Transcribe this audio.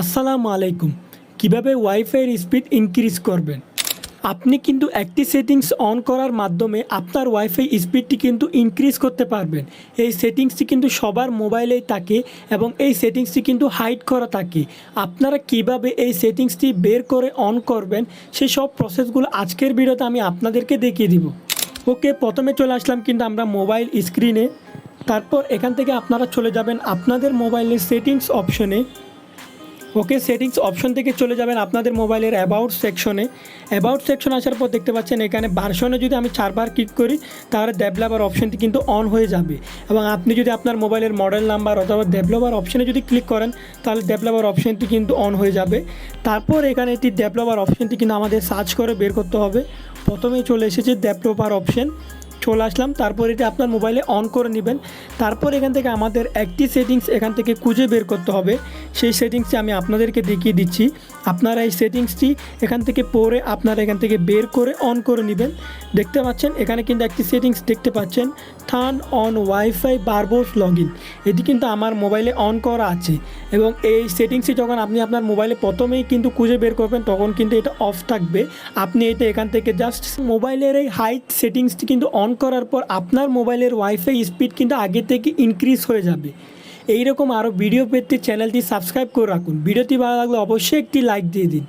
আসসালামু আলাইকুম। কীভাবে ওয়াইফাইয়ের স্পিড ইনক্রিজ করবেন? আপনি কিন্তু একটি সেটিংস অন করার মাধ্যমে আপনার ওয়াইফাই স্পিডটি কিন্তু ইনক্রিজ করতে পারবেন। এই সেটিংসটি কিন্তু সবার মোবাইলেই থাকে এবং এই সেটিংসটি কিন্তু হাইড করা থাকে। আপনারা কীভাবে এই সেটিংসটি বের করে অন করবেন সেই সব প্রসেসগুলো আজকের ভিডিওতে আমি আপনাদেরকে দেখিয়ে দিব। ওকে প্রথমে চলে আসলাম কিন্তু আমরা মোবাইল স্ক্রিনে তারপর এখান থেকে আপনারা চলে যাবেন আপনাদের মোবাইলের সেটিংস অপশনে ওকে সেটিংস অপশন থেকে চলে যাবেন আপনাদের মোবাইলের অ্যাবাউট সেকশনে অ্যাবাউট সেকশন আসার পর দেখতে পাচ্ছেন এখানে ভার্সনে যদি আমি চারবার ক্লিক করি, তাহলে ডেভেলপার অপশনটি কিন্তু অন হয়ে যাবে। এবং আপনি যদি আপনার মোবাইলের মডেল নাম্বার অথবা ডেভেলপার অপশনে যদি ক্লিক করেন, তাহলে ডেভেলপার অপশনটি কিন্তু অন হয়ে যাবে। তারপর এখানে একটি ডেভেলপার অপশনটি কিন্তু আমাদের সার্চ করে বের করতে হবে। প্রথমেই চলে এসেছে ডেভেলপার অপশন চলে আসলাম। তারপর এটি আপনার মোবাইলে অন করে নেবেন। তারপর এখান থেকে আমাদের একটি সেটিংস এখান থেকে খুঁজে বের করতে হবে। সেই সেটিংসটি আমি আপনাদেরকে দেখিয়ে দিচ্ছি। আপনারা এই সেটিংসটি এখান থেকে পরে আপনারা এখান থেকে বের করে অন করে নেবেন। দেখতে পাচ্ছেন, এখানে কিন্তু একটি সেটিংস দেখতে পাচ্ছেন turn on wifi verbose log in এটি কিন্তু আমার মোবাইলে অন করা আছে। এবং এই সেটিংসটি যখন আপনি আপনার মোবাইলে প্রথমেই কিন্তু খুঁজে বের করবেন, তখন কিন্তু এটা অফ থাকবে। আপনি এটা এখান থেকে জাস্ট মোবাইলের এই হাইট সেটিংসটি কিন্তু অন করার পর আপনার মোবাইলের ওয়াইফাই স্পিড কিন্তু আগে থেকে ইনক্রিজ হয়ে যাবে। এইরকম আরও ভিডিও পেতে চ্যানেলটি সাবস্ক্রাইব করে রাখুন। ভিডিওটি ভালো লাগলে অবশ্যই একটি লাইক দিয়ে দিন।